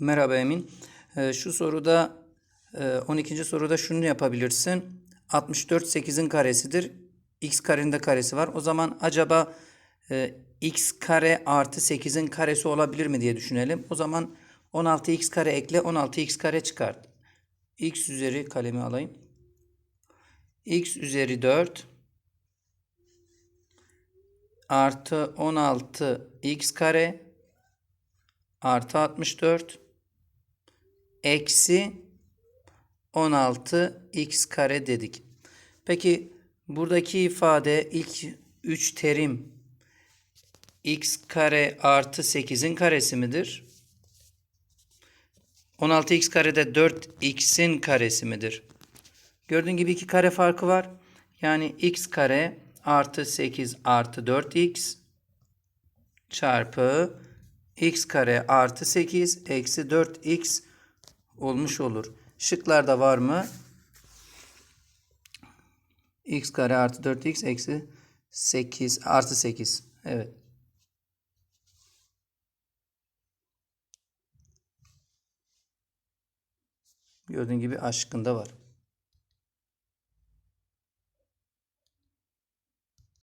Merhaba Emin. Ee, şu soruda e, 12. soruda şunu yapabilirsin. 64 8'in karesidir. X karenin de karesi var. O zaman acaba e, x kare artı 8'in karesi olabilir mi diye düşünelim. O zaman 16x kare ekle 16x kare çıkart. x üzeri kalemi alayım. x üzeri 4 artı 16x kare artı 64 eksi 16 x kare dedik. Peki buradaki ifade ilk 3 terim x kare artı 8'in karesi midir? 16x karede 4x'in karesi midir? Gördüğün gibi iki kare farkı var. Yani x kare artı 8 artı 4x çarpı x kare artı 8 eksi 4x olmuş olur. Şıklarda var mı? x kare artı 4x eksi 8 artı 8. Evet. Gördüğün gibi aşkında var.